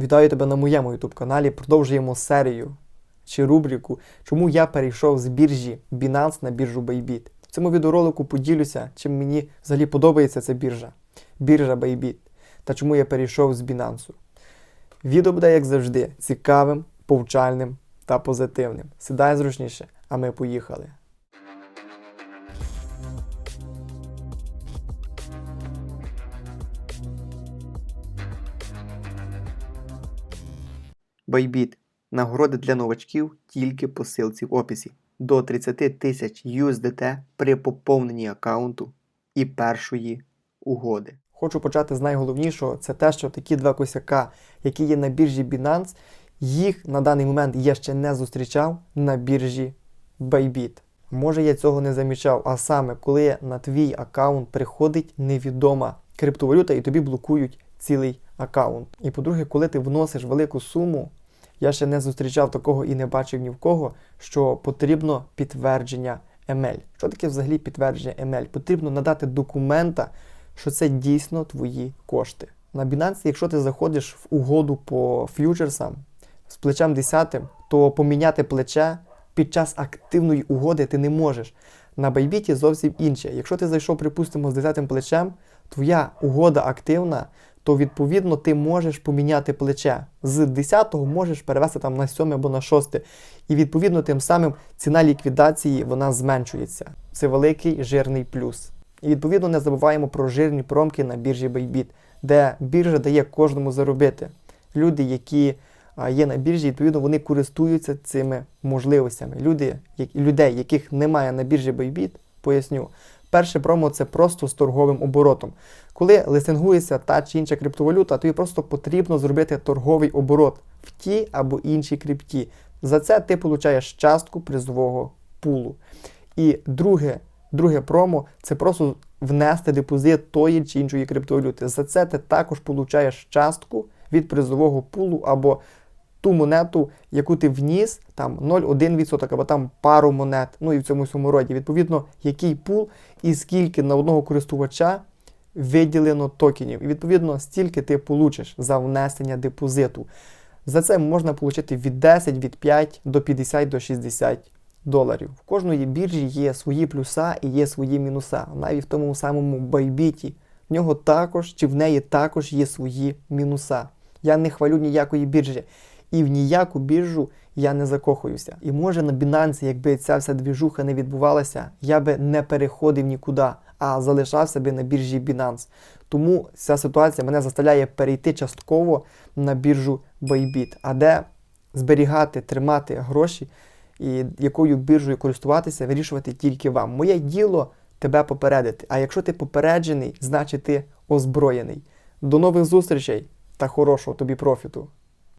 Вітаю тебе на моєму YouTube каналі. Продовжуємо серію чи рубрику, чому я перейшов з біржі Binance на біржу Bybit. В цьому відеоролику поділюся, чим мені взагалі подобається ця біржа, біржа Bybit, та чому я перейшов з Binance. Відео буде, як завжди, цікавим, повчальним та позитивним. Сідай зручніше, а ми поїхали. Bybit. Нагороди для новачків тільки по ссылці в описі. До 30 тисяч USDT при поповненні аккаунту і першої угоди. Хочу почати з найголовнішого: це те, що такі два косяка, які є на біржі Binance, їх на даний момент я ще не зустрічав на біржі Bybit. Може, я цього не замічав, а саме, коли на твій аккаунт приходить невідома криптовалюта і тобі блокують цілий аккаунт. І по-друге, коли ти вносиш велику суму, я ще не зустрічав такого і не бачив ні в кого, що потрібно підтвердження ML. Що таке взагалі підтвердження ML? Потрібно надати документа, що це дійсно твої кошти. На Binance, якщо ти заходиш в угоду по ф'ючерсам з плечем 10, то поміняти плече під час активної угоди ти не можеш. На Bybit зовсім інше. Якщо ти зайшов, припустимо, з 10 плечем, твоя угода активна, то відповідно ти можеш поміняти плече. З 10-го можеш перевести там на 7 або на 6. І відповідно тим самим ціна ліквідації вона зменшується. Це великий жирний плюс. І відповідно не забуваємо про жирні промки на біржі Bybit, де біржа дає кожному заробити. Люди, які є на біржі, відповідно, вони користуються цими можливостями. Люди, людей, яких немає на біржі Bybit, поясню. Перше промо це просто з торговим оборотом. Коли листингується та чи інша криптовалюта, тобі просто потрібно зробити торговий оборот в тій або іншій крипті. За це ти получаєш частку призового пулу. І друге, друге промо це просто внести депозит тої чи іншої криптовалюти. За це ти також получаєш частку від призового пулу або ту монету, яку ти вніс, там 0,1% або там пару монет, ну і в цьому всьому роді. Відповідно, який пул і скільки на одного користувача виділено токенів. І відповідно, стільки ти получиш за внесення депозиту. За це можна отримати від 10, від 5 до 50 до 60 доларів. В кожної біржі є свої плюса і є свої мінуса. Навіть в тому самому Байбіті в нього також чи в неї також є свої мінуса. Я не хвалю ніякої біржі. І в ніяку біржу я не закохуюся. І може на Binance, якби ця вся двіжуха не відбувалася, я би не переходив нікуди, а залишався би на біржі Binance. Тому ця ситуація мене заставляє перейти частково на біржу Bybit, а де зберігати, тримати гроші і якою біржею користуватися, вирішувати тільки вам. Моє діло тебе попередити. А якщо ти попереджений, значить ти озброєний. До нових зустрічей та хорошого тобі профіту!